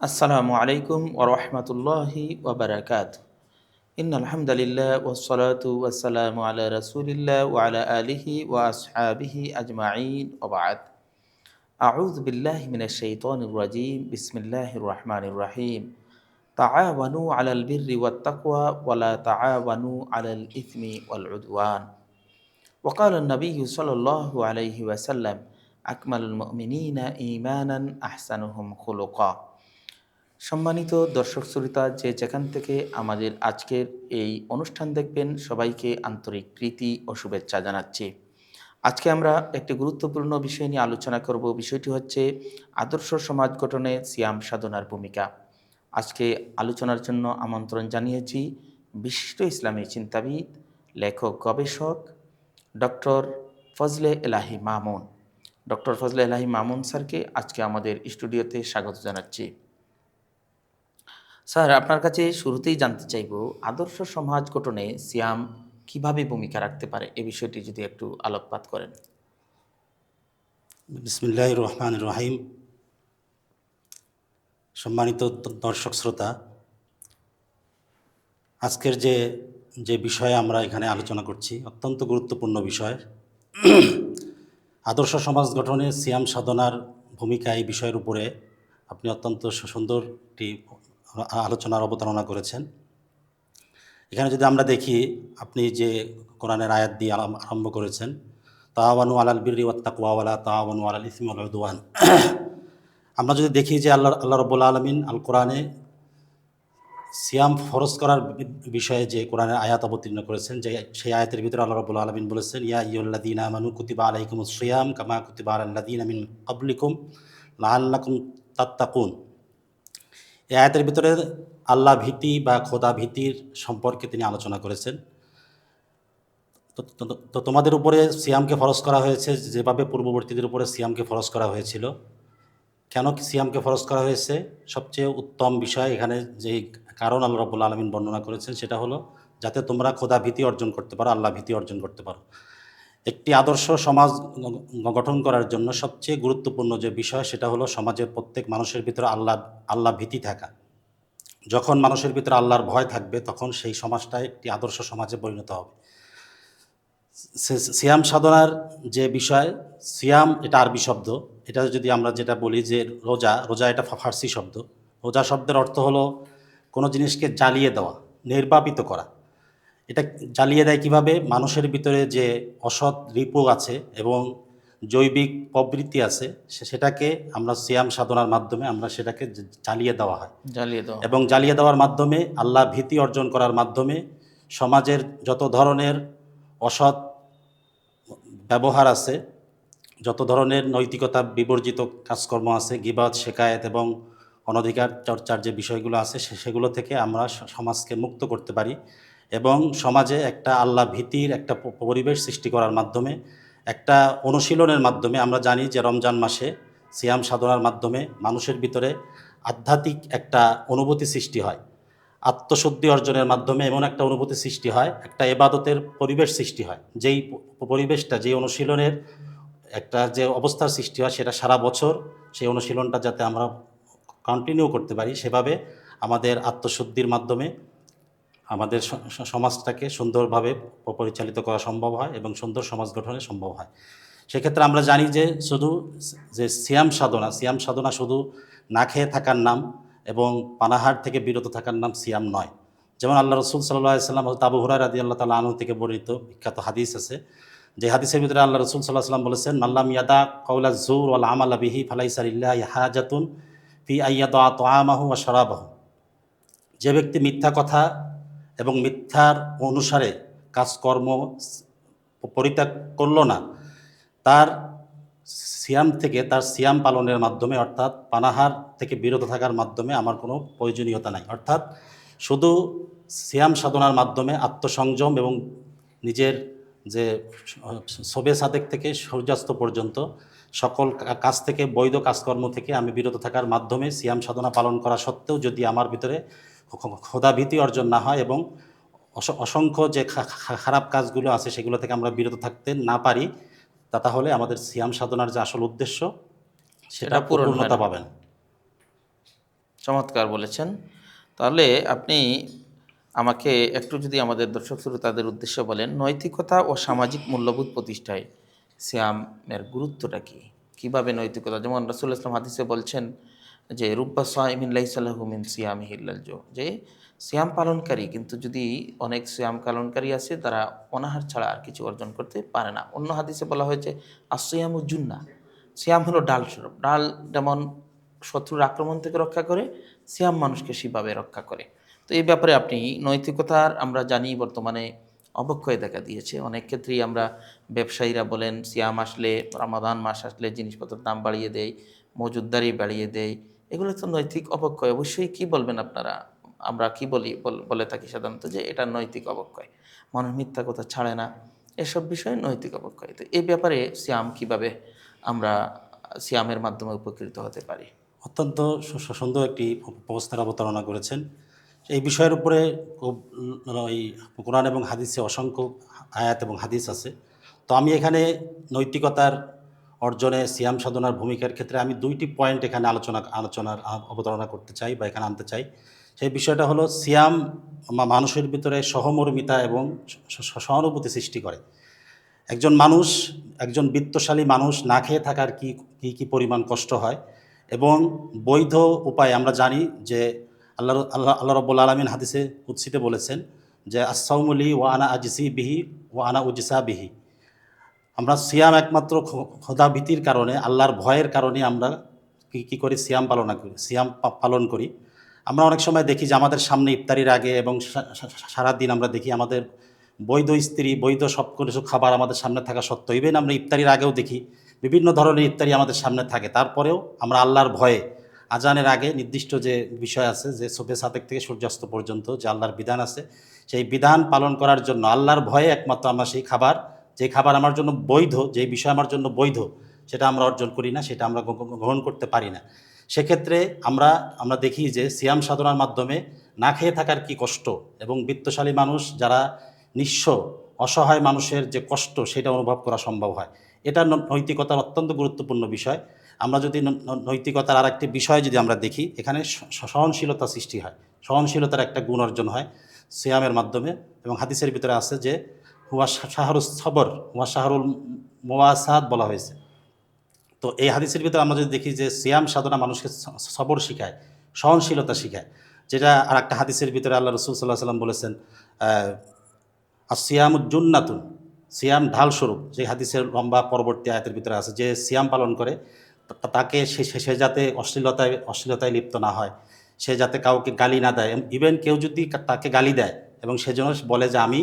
আসসালামু আলাইকুম ওরহমতুল্লাহি ওবরাকাত ইন আলহামদুলিল্লাহ ওসলাতু ওয়াসালামু আলা রাসূলিল্লাহ ওয়া আলা আলিহি ওয়া আসহাবিহি আজমাইন ওবাদ আউযু বিল্লাহি মিনাশ শাইতানির রাজিম বিসমিল্লাহির রহমানির রহিম তাআওয়ানু আলাল বিররি ওয়াত তাকওয়া ওয়া লা তাআওয়ানু আলাল ইথমি ওয়াল উদওয়ান وقال النبي صلى الله عليه وسلم أكمل المؤمنين إيمانا أحسنهم خلقا সম্মানিত দর্শক শ্রোতা, যে যেখান থেকে আমাদের আজকের এই অনুষ্ঠান দেখবেন, সবাইকে আন্তরিক প্রীতি ও শুভেচ্ছা জানাচ্ছি। আজকে আমরা একটি গুরুত্বপূর্ণ বিষয় নিয়ে আলোচনা করব। বিষয়টি হচ্ছে আদর্শ সমাজ গঠনে সিয়াম সাধনার ভূমিকা। আজকে আলোচনার জন্য আমন্ত্রণ জানিয়েছি বিশিষ্ট ইসলামী চিন্তাবিদ, লেখক, গবেষক ডক্টর ফজলে এলাহি মামুন। ডক্টর ফজলে এলাহি মামুন স্যারকে আজকে আমাদের স্টুডিওতে স্বাগত জানাচ্ছি। স্যার, আপনার কাছে শুরুতেই জানতে চাইব, আদর্শ সমাজ গঠনে সিয়াম কীভাবে ভূমিকা রাখতে পারে? এ বিষয়টি যদি একটু আলোকপাত করেন। বিসমিল্লাহ রহমান রহিম। সম্মানিত দর্শক শ্রোতা, আজকের যে যে বিষয়ে আমরা এখানে আলোচনা করছি, অত্যন্ত গুরুত্বপূর্ণ বিষয়। আদর্শ সমাজ গঠনে সিয়াম সাধনার ভূমিকা এই বিষয়ের উপরে আপনি অত্যন্ত সুন্দর একটি আলোচনার অবতারণা করেছেন। এখানে যদি আমরা দেখি, আপনি যে কোরআনের আয়াত দিয়ে আরম্ভ করেছেন, তাওয়ানু আলাল বিরি ওয়াত তাকওয়া ওয়ালা তাওয়ানু আলাল ইসমি ওয়াল আমরা যদি দেখি যে আল্লাহ আল্লাহ রব্বুল আলমিন আল কোরআনে সিয়াম ফরজ করার বিষয়ে যে কোরআনের আয়াত অবতীর্ণ করেছেন, যে সেই আয়াতের ভিতরে আল্লাহ রব্বুল আলমিন বলেছেন, ইয়া ইয়ুল্লাদিন আমানু কুতিবা আলাইকুম সিয়াম কামা কুতিবা আলাল্লাদিন আমিন কাবলিকুম লাআল্লাকুম তাত্তাকুন। এই আয়াতের ভিতরে আল্লাহ ভীতি বা খোদা ভীতির সম্পর্কে তিনি আলোচনা করেছেন। তো তোমাদের উপরে সিয়ামকে ফরজ করা হয়েছে, যেভাবে পূর্ববর্তীদের উপরে সিয়ামকে ফরজ করা হয়েছিল। কেন সিয়ামকে ফরজ করা হয়েছে? সবচেয়ে উত্তম বিষয় এখানে যে কারণ আল্লাহ রব্বুল আলমিন বর্ণনা করেছেন, সেটা হলো যাতে তোমরা খোদা ভীতি অর্জন করতে পারো, আল্লাহ ভীতি অর্জন করতে পারো। একটি আদর্শ সমাজ গঠন করার জন্য সবচেয়ে গুরুত্বপূর্ণ যে বিষয় সেটা হলো সমাজের প্রত্যেক মানুষের ভিতরে আল্লাহ আল্লাহ ভীতি থাকা। যখন মানুষের ভিতরে আল্লাহর ভয় থাকবে তখন সেই সমাজটা একটি আদর্শ সমাজে পরিণত হবে। সিয়াম সাধনার যে বিষয়, সিয়াম এটা আরবি শব্দ। এটা যদি আমরা যেটা বলি যে রোজা রোজা এটা ফার্সি শব্দ। রোজা শব্দের অর্থ হলো কোনো জিনিসকে জ্বালিয়ে দেওয়া, নির্বাপিত করা। এটা জ্বালিয়ে দেয় কীভাবে? মানুষের ভিতরে যে অসৎ রিপু আছে এবং জৈবিক প্রবৃত্তি আছে সে- সেটাকে আমরা সিয়াম সাধনার মাধ্যমে আমরা সেটাকে জ্বালিয়ে দেওয়া হয়। জ্বালিয়ে দেওয়া এবং জ্বালিয়ে দেওয়ার মাধ্যমে আল্লাহ ভীতি অর্জন করার মাধ্যমে সমাজের যত ধরনের অসৎ ব্যবহার আছে যত ধরনের নৈতিকতা বিবর্জিত কাজকর্ম আছে গিবাদ শেখায়েত এবং অনধিকার চর্চার যে বিষয়গুলো আছে সে- সেগুলো থেকে আমরা সমাজকে মুক্ত করতে পারি। এবং সমাজে একটা আল্লাহ ভীতির একটা পরিবেশ সৃষ্টি করার মাধ্যমে, একটা অনুশীলনের মাধ্যমে আমরা জানি যে রমজান মাসে সিয়াম সাধনার মাধ্যমে মানুষের ভিতরে আধ্যাত্মিক একটা অনুভূতি সৃষ্টি হয়। আত্মশুদ্ধি অর্জনের মাধ্যমে এমন একটা অনুভূতি সৃষ্টি হয়, একটা এবাদতের পরিবেশ সৃষ্টি হয়। যেই পরিবেশটা, যেই অনুশীলনের একটা যে অবস্থার সৃষ্টি হয় সেটা সারা বছর সেই অনুশীলনটা যাতে আমরা কন্টিনিউ করতে পারি, সেভাবে আমাদের আত্মশুদ্ধির মাধ্যমে আমাদের সমাজটাকে সুন্দরভাবে পরিচালিত করা সম্ভব হয় এবং সুন্দর সমাজ গঠনে সম্ভব হয়। সেক্ষেত্রে আমরা জানি যে শুধু যে সিয়াম সাধনা সিয়াম সাধনা শুধু না খেয়ে থাকার নাম এবং পানাহার থেকে বিরত থাকার নাম সিয়াম নয়। যেমন আল্লাহ রসুল সাল্লাহ সাল্লাম তাবু হুরার আদি আল্লাহ তালা আনু থেকে বর্ণিত বিখ্যাত হাদিস আছে, যে হাদিসের ভিতরে আল্লাহ রসুল সাল্লাহ সাল্লাম বলেছেন মাল্লাম ইয়াদা কৌলা জুর ওয়াল আমাল বিহি ফালাইসারিল্লাহ হাজাতুন ফি আইয়াদা তো আমাহু ও শরাবাহু। যে ব্যক্তি মিথ্যা কথা এবং মিথ্যার অনুসারে কাজকর্ম পরিত্যাগ করল না। তার সিয়াম থেকে, তার সিয়াম পালনের মাধ্যমে, অর্থাৎ পানাহার থেকে বিরত থাকার মাধ্যমে আমার কোনো প্রয়োজনীয়তা নাই। অর্থাৎ শুধু সিয়াম সাধনার মাধ্যমে আত্মসংযম এবং নিজের যে সবে সাদেক থেকে সূর্যাস্ত পর্যন্ত সকল কাজ থেকে, বৈধ কাজকর্ম থেকে আমি বিরত থাকার মাধ্যমে সিয়াম সাধনা পালন করা সত্ত্বেও যদি আমার ভিতরে খোদাভীতি অর্জন না হয় এবং অস- অসংখ্য যে খারাপ কাজগুলো আছে সেগুলো থেকে আমরা বিরত থাকতে না পারি তা তাহলে আমাদের সিয়াম সাধনার যে আসল উদ্দেশ্য সেটা সেটা পূর্ণতা পাবেন। চমৎকার বলেছেন। তাহলে আপনি আমাকে একটু যদি আমাদের দর্শক শ্রোতাদের উদ্দেশ্যে বলেন নৈতিকতা ও সামাজিক মূল্যবোধ প্রতিষ্ঠায় সিয়ামের গুরুত্বটা কি? কীভাবে নৈতিকতা? যেমন রাসুল ইসলাম হাদিসে বলছেন যে রুব্বা সাইমিন লাইসাল্লাহুমিন সিয়াম হিল্লাল জো যে সিয়াম পালনকারী কিন্তু যদি অনেক সিয়াম পালনকারী আছে, তারা অনাহার ছাড়া আর কিছু অর্জন করতে পারে না। অন্য হাদিসে বলা হয়েছে আসিয়াম উজ্জুন্না সিয়াম হলো ডাল স্বরূপ। ডাল যেমন শত্রুর আক্রমণ থেকে রক্ষা করে, সিয়াম মানুষকে সেভাবে রক্ষা করে। তো এই ব্যাপারে আপনি নৈতিকতার আমরা জানি, বর্তমানে অবক্ষয় দেখা দিয়েছে। অনেক ক্ষেত্রেই আমরা ব্যবসায়ীরা বলেন, সিয়াম আসলে, রমাদান মাস আসলে জিনিসপত্রের দাম বাড়িয়ে দেয় মজুদদারি বাড়িয়ে দেয় এগুলো তো নৈতিক অবক্ষয়। অবশ্যই কি বলবেন আপনারা? আমরা কি বলি, বলে থাকি সাধারণত যে এটা নৈতিক অবক্ষয়। মানুষ মিথ্যা কথা ছাড়ে না। এসব বিষয়ে নৈতিক অবক্ষয়। তো এই ব্যাপারে সিয়াম কীভাবে আমরা সিয়ামের মাধ্যমে উপকৃত হতে পারি? অত্যন্ত সুন্দর একটি অবস্থার অবতারণা করেছেন। এই বিষয়ের উপরে ওই কোরআন এবং হাদিসে অসংখ্য আয়াত এবং হাদিস আছে। তো আমি এখানে নৈতিকতার অর্জনে সিয়াম সাধনার ভূমিকার ক্ষেত্রে আমি দুইটি পয়েন্ট এখানে আলোচনা আলোচনার অবতারণা করতে চাই বা এখানে আনতে চাই। সেই বিষয়টা হলো সিয়াম মানুষের ভিতরে সহমর্মিতা এবং সহানুভূতি সৃষ্টি করে। একজন মানুষ, একজন বিত্তশালী মানুষ না খেয়ে থাকার কি কি কি পরিমাণ কষ্ট হয় এবং বৈধ উপায় আমরা জানি যে আল্লাহ আল্লাহ আল্লাহ রব্বুল আলমিন হাদিসে উৎসিতে বলেছেন যে আসাউমলি ও আনা আজিসি বিহি ও আনা উজিসা বিহি। আমরা সিয়াম একমাত্র খ- খোদা ভীতির কারণে, আল্লাহর ভয়ের কারণে আমরা কী কী করি? সিয়াম পালনা করি, সিয়াম পালন করি। আমরা অনেক সময় দেখি যে আমাদের সামনে ইফতারির আগে এবং সারাদিন আমরা দেখি আমাদের বৈধ স্ত্রী, বৈধ সব কিছু খাবার আমাদের সামনে থাকা সত্ত্বেও ইভেন আমরা ইফতারির আগেও দেখি বিভিন্ন ধরনের ইফতারি আমাদের সামনে থাকে। তারপরেও আমরা আল্লাহর ভয়ে, আজানের আগে নির্দিষ্ট যে বিষয় আছে, যে সবে সাতেক থেকে সূর্যাস্ত পর্যন্ত যে আল্লাহর বিধান আছে, সেই বিধান পালন করার জন্য আল্লাহর ভয়ে একমাত্র আমরা সেই খাবার যে খাবার আমার জন্য বৈধ, যে বিষয় আমার জন্য বৈধ, সেটা আমরা অর্জন করি না, সেটা আমরা গ্রহণ করতে পারি না। সেক্ষেত্রে আমরা আমরা দেখি যে সিয়াম সাধনার মাধ্যমে না খেয়ে থাকার কি কষ্ট? এবং বিত্তশালী মানুষ যারা নিঃস্ব, অসহায় মানুষের যে কষ্ট, সেটা অনুভব করা সম্ভব হয়। এটা নৈতিকতার অত্যন্ত গুরুত্বপূর্ণ বিষয়। আমরা যদি নৈতিকতার আর একটি বিষয় যদি আমরা দেখি, এখানে সহনশীলতা সৃষ্টি হয়। সহনশীলতার একটা গুণ অর্জন হয় সিয়ামের মাধ্যমে এবং হাদিসের ভিতরে আছে যে হুয়া শা- শাহরুস সবর, হুয়া শাহরুল মোয়াসাদ বলা হয়েছে। তো এই হাদিসের ভিতরে আমরা যদি দেখি যে সিয়াম সাধনা মানুষকে সবর শিখায়, সহনশীলতা শিখায়, যেটা আর একটা হাদিসের ভিতরে আল্লাহ রসুল সাল্লাহ সাল্লাম বলেছেন আর সিয়াম উজ্জুন্নাতুন সিয়াম ঢাল স্বরূপ যে হাদিসের লম্বা পরবর্তী আয়াতের ভিতরে আছে, যে সিয়াম পালন করে তাকে সে- সে যাতে অশ্লীলতায় অশ্লীলতায় লিপ্ত না হয়, সে যাতে কাউকে গালি না দেয়, ইভেন কেউ যদি তাকে গালি দেয় এবং সেজন্য বলে যে আমি।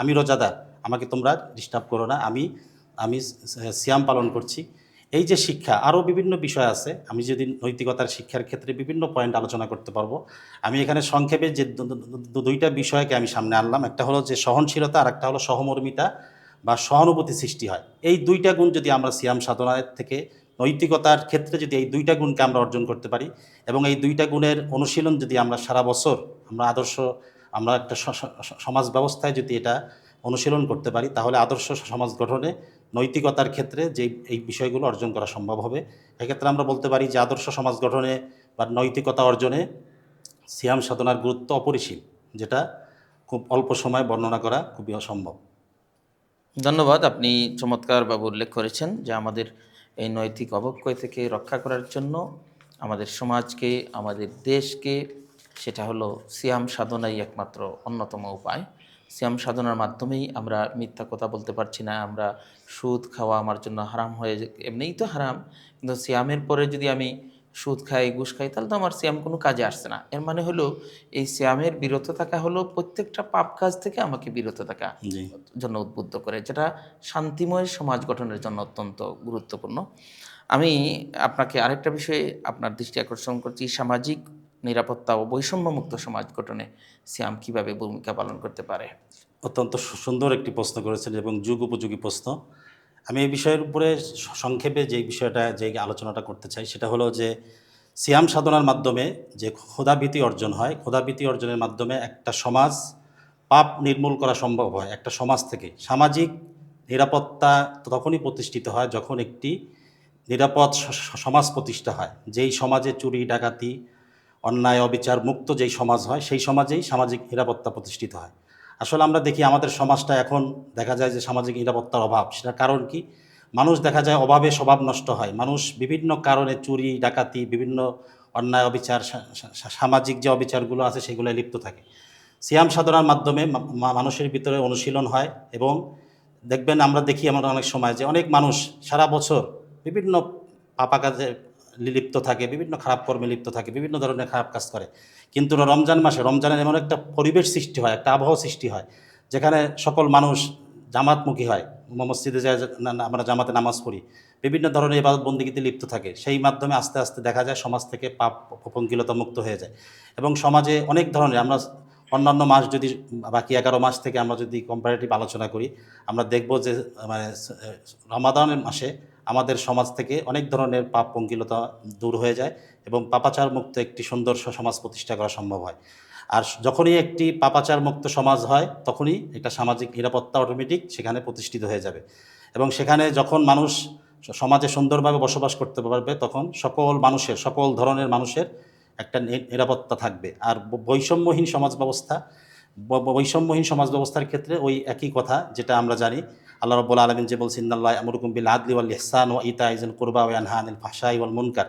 আমি রোজাদার আমাকে তোমরা ডিস্টার্ব করো না আমি আমি সিয়াম পালন করছি। এই যে শিক্ষা আরও বিভিন্ন বিষয় আছে আমি যদি নৈতিকতার শিক্ষার ক্ষেত্রে বিভিন্ন পয়েন্ট আলোচনা করতে পারব। আমি এখানে সংক্ষেপে যে দুইটা বিষয়কে আমি সামনে আনলাম একটা হলো যে সহনশীলতা আর একটা হলো সহমর্মিতা বা সহানুভূতি সৃষ্টি হয়। এই দুইটা গুণ যদি আমরা সিয়াম সাধনার থেকে নৈতিকতার ক্ষেত্রে যদি এই দুইটা গুণকে আমরা অর্জন করতে পারি এবং এই দুইটা গুণের অনুশীলন যদি আমরা সারা বছর আমরা আদর্শ আমরা একটা সমাজ ব্যবস্থায় যদি এটা অনুশীলন করতে পারি, তাহলে আদর্শ সমাজ গঠনে নৈতিকতার ক্ষেত্রে যে এই বিষয়গুলো অর্জন করা সম্ভব হবে। এক্ষেত্রে আমরা বলতে পারি যে আদর্শ সমাজ গঠনে বা নৈতিকতা অর্জনে সিয়াম সাধনার গুরুত্ব অপরিসীম, যেটা খুব অল্প সময় বর্ণনা করা খুবই অসম্ভব। ধন্যবাদ, আপনি চমৎকারভাবে উল্লেখ করেছেন যে আমাদের এই নৈতিক অবক্ষয় থেকে রক্ষা করার জন্য আমাদের সমাজকে, আমাদের দেশকে সেটা হলো সিয়াম সাধনাই একমাত্র অন্যতম উপায়। সিয়াম সাধনার মাধ্যমেই আমরা মিথ্যা কথা বলতে পারছি না আমরা সুদ খাওয়া আমার জন্য হারাম হয়ে এমনিই তো হারাম। কিন্তু সিয়ামের পরে যদি আমি সুদ খাই ঘুষ খাই তাহলে তো আমার সিয়াম কোনো কাজে আসছে না। এর মানে হলো এই সিয়ামের বিরত থাকা হলো প্রত্যেকটা পাপ কাজ থেকে আমাকে বিরত থাকা জন্য উদ্বুদ্ধ করে যেটা শান্তিময় সমাজ গঠনের জন্য অত্যন্ত গুরুত্বপূর্ণ। আমি আপনাকে আরেকটা বিষয়ে আপনার দৃষ্টি আকর্ষণ করছি সামাজিক নিরাপত্তা ও বৈষম্যমুক্ত সমাজ গঠনে সিয়াম কীভাবে ভূমিকা পালন করতে পারে? অত্যন্ত সুন্দর একটি প্রশ্ন করেছেন এবং যুগ উপযোগী প্রশ্ন। আমি এই বিষয়ের উপরে সংক্ষেপে যে বিষয়টা, যে আলোচনাটা করতে চাই, সেটা হলো যে সিয়াম সাধনার মাধ্যমে যে ক্ষুধাভীতি অর্জন হয় ক্ষুধাভীতি অর্জনের মাধ্যমে একটা সমাজ পাপ নির্মূল করা সম্ভব হয়। একটা সমাজ থেকে সামাজিক নিরাপত্তা তখনই প্রতিষ্ঠিত হয় যখন একটি নিরাপদ সমাজ প্রতিষ্ঠা হয়। যেই সমাজে চুরি, ডাকাতি অন্যায়, অবিচার, মুক্ত যেই সমাজ হয়, সেই সমাজেই সামাজিক নিরাপত্তা প্রতিষ্ঠিত হয়। আসলে আমরা দেখি আমাদের সমাজটা এখন দেখা যায় যে সামাজিক নিরাপত্তার অভাব। সেটার কারণ কি? মানুষ দেখা যায় অভাবে স্বভাব নষ্ট হয়। মানুষ বিভিন্ন কারণে চুরি, ডাকাতি, বিভিন্ন অন্যায়, অবিচার সামাজিক যে অবিচারগুলো আছে সেগুলোয় লিপ্ত থাকে। সিয়াম সাধনার মাধ্যমে মানুষের ভিতরে অনুশীলন হয় এবং দেখবেন আমরা দেখি আমরা অনেক সময় যে অনেক মানুষ সারা বছর বিভিন্ন পাপা কাজে লিপ্ত থাকে, বিভিন্ন খারাপ কর্মে লিপ্ত থাকে, বিভিন্ন ধরনের খারাপ কাজ করে। কিন্তু রমজান মাসে, রমজানের এমন একটা পরিবেশ সৃষ্টি হয়, একটা আবহাওয়া সৃষ্টি হয়, যেখানে সকল মানুষ জামাতমুখী হয়। মসজিদে যায় আমরা জামাতে নামাজ পড়ি। বিভিন্ন ধরনের এবাদত বন্দিগিতে লিপ্ত থাকে। সেই মাধ্যমে আস্তে আস্তে দেখা যায়, সমাজ থেকে পাপ পঙ্কিলতা মুক্ত হয়ে যায়। এবং সমাজে অনেক ধরনের, আমরা অন্যান্য মাস যদি, বাকি এগারো মাস থেকে আমরা যদি কম্পারেটিভ আলোচনা করি, আমরা দেখব যে মানে রমাদানের মাসে আমাদের সমাজ থেকে অনেক ধরনের পাপ পঙ্কিলতা দূর হয়ে যায় এবং পাপাচার মুক্ত একটি সুন্দর সমাজ প্রতিষ্ঠা করা সম্ভব হয়। আর যখনই একটি পাপাচার মুক্ত সমাজ হয়, তখনই একটা সামাজিক নিরাপত্তা অটোমেটিক সেখানে প্রতিষ্ঠিত হয়ে যাবে। এবং সেখানে যখন মানুষ সমাজে সুন্দরভাবে বসবাস করতে পারবে, তখন সকল মানুষের, সকল ধরনের মানুষের একটা নিরাপত্তা থাকবে। আর বৈষম্যহীন সমাজ ব্যবস্থা বৈষম্যহীন সমাজ ব্যবস্থার ক্ষেত্রে ওই একই কথা যেটা আমরা জানি। আল্লাহ রব্বুল আলমিন যে বলছেন আল্লাহ আমরুকুম বিল আদলি ওয়াল ইহসান ও ইতা ইজল কুরবা ওয়ান হানিল ফাশাই ওয়াল মুনকার।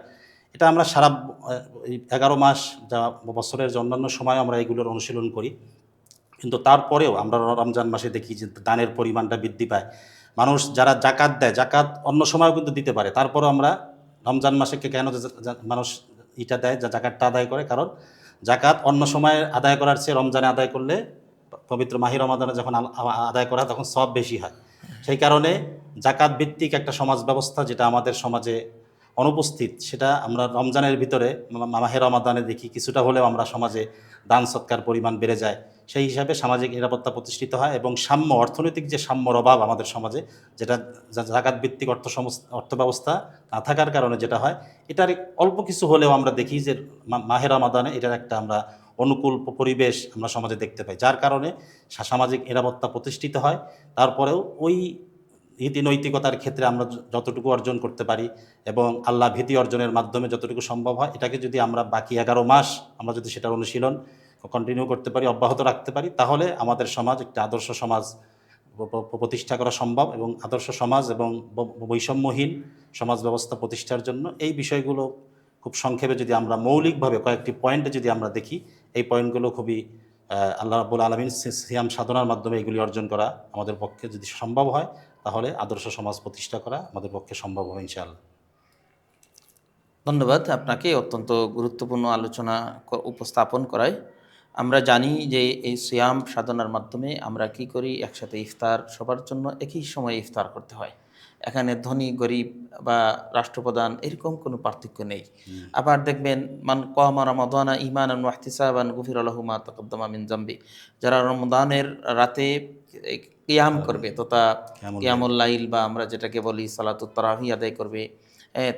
এটা আমরা সারা এগারো মাস যা বছরের অন্যান্য সময় আমরা এগুলোর অনুশীলন করি। কিন্তু তারপরেও আমরা রমজান মাসে দেখি যে দানের পরিমাণটা বৃদ্ধি পায়। মানুষ যারা জাকাত দেয় জাকাত অন্য সময়ও কিন্তু দিতে পারে। তারপরেও আমরা রমজান মাসেকে কেন মানুষ ইটা দেয়, যা জাকাতটা আদায় করে? কারণ জাকাত অন্য সময় আদায় করার চেয়ে রমজানে আদায় করলে, পবিত্র মাহির রমাদানে যখন আদায় করা তখন সব বেশি হয়। সেই কারণে জাকাত ভিত্তিক একটা সমাজ ব্যবস্থা যেটা আমাদের সমাজে অনুপস্থিত, সেটা আমরা রমজানের ভিতরে মাহের রমাদানে দেখি, কিছুটা হলেও আমরা সমাজে দান সৎকার পরিমাণ বেড়ে যায়। সেই হিসাবে সামাজিক নিরাপত্তা প্রতিষ্ঠিত হয় এবং সাম্য, অর্থনৈতিক যে সাম্যর অভাব আমাদের সমাজে, যেটা জাকাত ভিত্তিক অর্থ অর্থ ব্যবস্থা না থাকার কারণে যেটা হয়, এটার অল্প কিছু হলেও আমরা দেখি যে মা- মাহে রমাদানে এটার একটা আমরা অনুকূল পরিবেশ আমরা সমাজে দেখতে পাই। যার কারণে সামাজিক নিরাপত্তা প্রতিষ্ঠিত হয়। তারপরেও ওই নীতি নৈতিকতার ক্ষেত্রে আমরা যতটুকু অর্জন করতে পারি এবং আল্লাহ ভীতি অর্জনের মাধ্যমে যতটুকু সম্ভব হয়, এটাকে যদি আমরা বাকি এগারো মাস আমরা যদি সেটার অনুশীলন কন্টিনিউ করতে পারি, অব্যাহত রাখতে পারি, তাহলে আমাদের সমাজ একটা আদর্শ সমাজ প্রতিষ্ঠা করা সম্ভব এবং আদর্শ সমাজ এবং বৈষম্যহীন সমাজ ব্যবস্থা প্রতিষ্ঠার জন্য এই বিষয়গুলো খুব সংক্ষেপে যদি আমরা মৌলিকভাবে কয়েকটি পয়েন্টে যদি আমরা দেখি, এই পয়েন্টগুলো খুবই আল্লাহ রাবুল আলমিন সিয়াম সাধনার মাধ্যমে এগুলি অর্জন করা আমাদের পক্ষে যদি সম্ভব হয়, তাহলে আদর্শ সমাজ প্রতিষ্ঠা করা আমাদের পক্ষে সম্ভব হবে ইনশাআল্লাহ। ধন্যবাদ আপনাকে, অত্যন্ত গুরুত্বপূর্ণ আলোচনা উপস্থাপন করায়। আমরা জানি যে এই সিয়াম সাধনার মাধ্যমে আমরা কি করি? একসাথে ইফতার সবার জন্য একই সময়ে ইফতার করতে হয়। এখানে ধনী গরিব বা রাষ্ট্রপ্রধান এরকম কোনো পার্থক্য নেই। আবার দেখবেন মান কমা রমাদানা ইমান ওয়াহতিসাবান গুফির আলহুমা তকদ্দমা মিন জাম্বি। যারা রমদানের রাতে কিয়াম করবে তথা কিয়ামুল লাইল বা আমরা যেটাকে বলি সালাতুত তারাহি আদায় করবে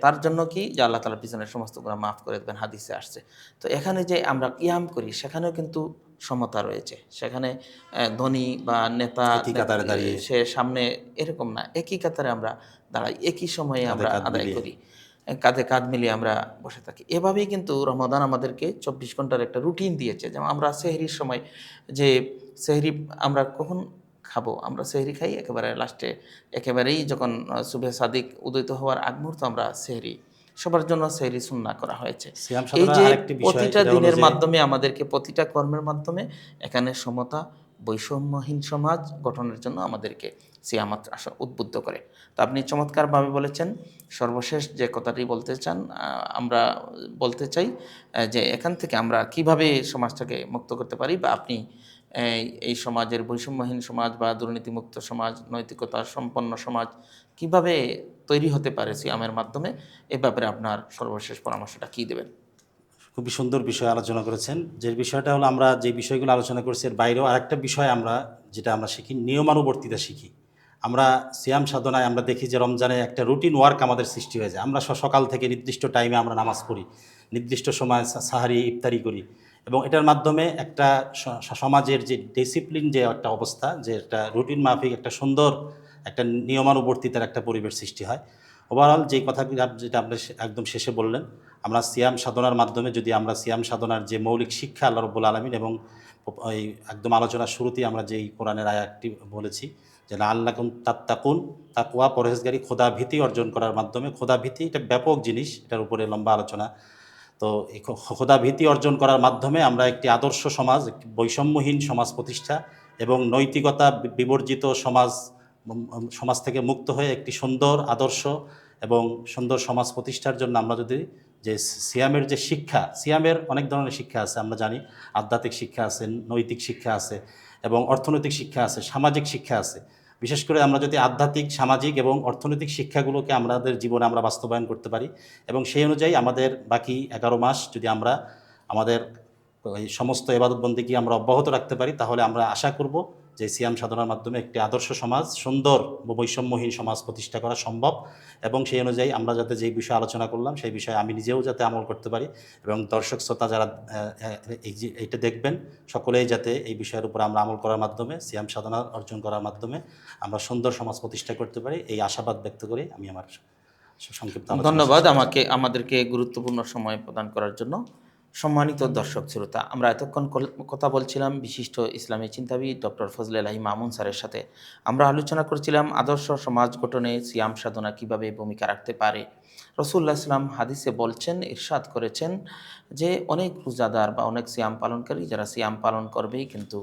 তার জন্য কি? যে আল্লাহ তালার পিছনের সমস্ত গুণা মাফ করে দেবেন হাদিসে আসছে। তো এখানে যে আমরা ইয়াম করি সেখানেও কিন্তু সমতা রয়েছে। সেখানে ধনী বা নেতা দাঁড়িয়ে। সে সামনে এরকম না। একই কাতারে আমরা দাঁড়াই একই সময়ে আমরা আদায় করি। কাঁধে কাঁধ মিলিয়ে আমরা বসে থাকি। এভাবেই কিন্তু রমাদান আমাদেরকে চব্বিশ ঘণ্টার একটা রুটিন দিয়েছে। যেমন আমরা সেহরির সময় যে সেহরি আমরা কখন খাব আমরা সেহরি খাই একেবারে লাস্টে একেবারেই যখন সুবে সাদিক উদিত হওয়ার আগ মুহূর্ত আমরা সেহরি সবার জন্য সেহরি সুন্না করা হয়েছে। এই যে প্রতিটা দিনের মাধ্যমে আমাদেরকে প্রতিটা কর্মের মাধ্যমে এখানে সমতা বৈষম্যহীন সমাজ গঠনের জন্য আমাদেরকে সিয়ামাত আসা উদ্বুদ্ধ করে। তা আপনি চমৎকারভাবে বলেছেন সর্বশেষ যে কথাটি বলতে চান আমরা বলতে চাই যে এখান থেকে আমরা কীভাবে সমাজটাকে মুক্ত করতে পারি বা আপনি এই সমাজের বৈষম্যহীন সমাজ বা দুর্নীতিমুক্ত সমাজ, নৈতিকতা সম্পন্ন সমাজ কীভাবে তৈরি হতে পারে সিয়ামের মাধ্যমে? এ ব্যাপারে আপনার সর্বশেষ পরামর্শটা কী দেবেন? খুবই সুন্দর বিষয় আলোচনা করেছেন। যে বিষয়টা হলো আমরা যে বিষয়গুলো আলোচনা করছি, এর বাইরেও আরেকটা বিষয় আমরা, যেটা আমরা শিখি, নিয়মানুবর্তিতা শিখি। আমরা সিয়াম সাধনায় আমরা দেখি যে রমজানে একটা রুটিন ওয়ার্ক আমাদের সৃষ্টি হয়ে যায়। আমরা সকাল থেকে নির্দিষ্ট টাইমে আমরা নামাজ পড়ি, নির্দিষ্ট সময় সাহারি, ইফতারি করি। এবং এটার মাধ্যমে একটা সমাজের যে ডিসিপ্লিন যে একটা অবস্থা, যে একটা রুটিন মাফিক, একটা সুন্দর, একটা নিয়মানুবর্তিতার একটা পরিবেশ সৃষ্টি হয়। ওভারঅল কথাগুলি আপ- যেটা আপনি একদম শেষে বললেন, আমরা সিয়াম সাধনার মাধ্যমে যদি আমরা সিয়াম সাধনার যে মৌলিক শিক্ষা আল্লাহ রব্বুল আলমিন এবং ওই একদম আলোচনার শুরুতেই আমরা যেই কোরআনের আয়াতটি বলেছি, যে না আল্লাহ তাত্তাকুন তাকুয়া পরহেজগারি খোদা ভীতি অর্জন করার মাধ্যমে খোদা ভীতি এটা ব্যাপক জিনিস, এটার উপরে লম্বা আলোচনা। তো এই ভীতি অর্জন করার মাধ্যমে আমরা একটি আদর্শ সমাজ বৈষম্যহীন সমাজ প্রতিষ্ঠা এবং নৈতিকতা বিবর্জিত সমাজ সমাজ থেকে মুক্ত হয়ে একটি সুন্দর আদর্শ এবং সুন্দর সমাজ প্রতিষ্ঠার জন্য আমরা যদি যে সিয়ামের যে শিক্ষা, সিয়ামের অনেক ধরনের শিক্ষা আছে আমরা জানি, আধ্যাত্মিক শিক্ষা আছে, নৈতিক শিক্ষা আছে এবং অর্থনৈতিক শিক্ষা আছে, সামাজিক শিক্ষা আছে। বিশেষ করে আমরা যদি আধ্যাত্মিক, সামাজিক এবং অর্থনৈতিক শিক্ষাগুলোকে আমাদের জীবনে আমরা বাস্তবায়ন করতে পারি এবং সেই অনুযায়ী আমাদের বাকি এগারো মাস যদি আমরা আমাদের এই সমস্ত এবাদতবন্দিকে আমরা অব্যাহত রাখতে পারি, তাহলে আমরা আশা করব যে সিয়াম সাধনার মাধ্যমে একটি আদর্শ সমাজ সুন্দর বৈষম্যহীন সমাজ প্রতিষ্ঠা করা সম্ভব এবং সেই অনুযায়ী আমরা যাতে যেই বিষয়ে আলোচনা করলাম সেই বিষয়ে আমি নিজেও যাতে আমল করতে পারি এবং দর্শক শ্রোতা যারা এই যে এইটা দেখবেন সকলেই যাতে এই বিষয়ের উপর আমরা আমল করার মাধ্যমে সিয়াম সাধনা অর্জন করার মাধ্যমে আমরা সুন্দর সমাজ প্রতিষ্ঠা করতে পারি এই আশাবাদ ব্যক্ত করে আমি আমার সংক্ষিপ্ত ধন্যবাদ আমাকে আমাদেরকে গুরুত্বপূর্ণ সময় প্রদান করার জন্য। সম্মানিত দর্শক শ্রোতা, আমরা এতক্ষণ কথা বলছিলাম বিশিষ্ট ইসলামী চিন্তাবিদ ডক্টর ফজলে আলাহি মামুন স্যারের সাথে। আমরা আলোচনা করছিলাম আদর্শ সমাজ গঠনে সিয়াম সাধনা কীভাবে ভূমিকা রাখতে পারে। রসুল্লাহ ইসলাম হাদিসে বলছেন, ইরশাদ করেছেন যে, অনেক রোজাদার বা অনেক সিয়াম পালনকারী যারা সিয়াম পালন করবেই কিন্তু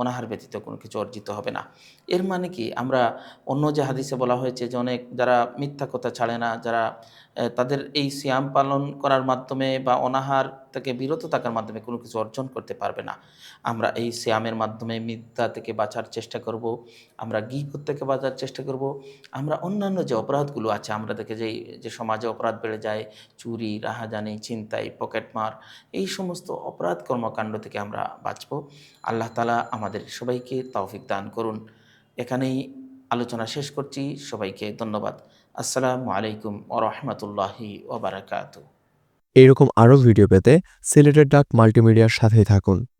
অনাহার ব্যতীত কোনো কিছু অর্জিত হবে না। এর মানে কি? আমরা অন্য যে হাদিসে বলা হয়েছে যে, অনেক যারা মিথ্যা কথা ছাড়ে না, যারা তাদের এই সিয়াম পালন করার মাধ্যমে বা অনাহার থেকে বিরত থাকার মাধ্যমে কোনো কিছু অর্জন করতে পারবে না। আমরা এই সিয়ামের মাধ্যমে মিথ্যা থেকে বাঁচার চেষ্টা করব, আমরা গিবত থেকে বাঁচার চেষ্টা করব, আমরা অন্যান্য যে অপরাধগুলো আছে, আমরা দেখে যে যে সমাজে অপরাধ বেড়ে যায়, চুরি, রাহাজানি চিন্তাই পকেটমার এই সমস্ত অপরাধ কর্মকাণ্ড থেকে আমরা বাঁচব। আল্লাহ তালা আমাদের সবাইকে তৌফিক দান করুন। এখানেই আলোচনা শেষ করছি। সবাইকে ধন্যবাদ। আসসালামু আলাইকুম ও রহমতুল্লাহি ওবরাকাতু এরকম আরও ভিডিও পেতে সিলেটের ডাক মাল্টিমিডিয়ার সাথেই থাকুন।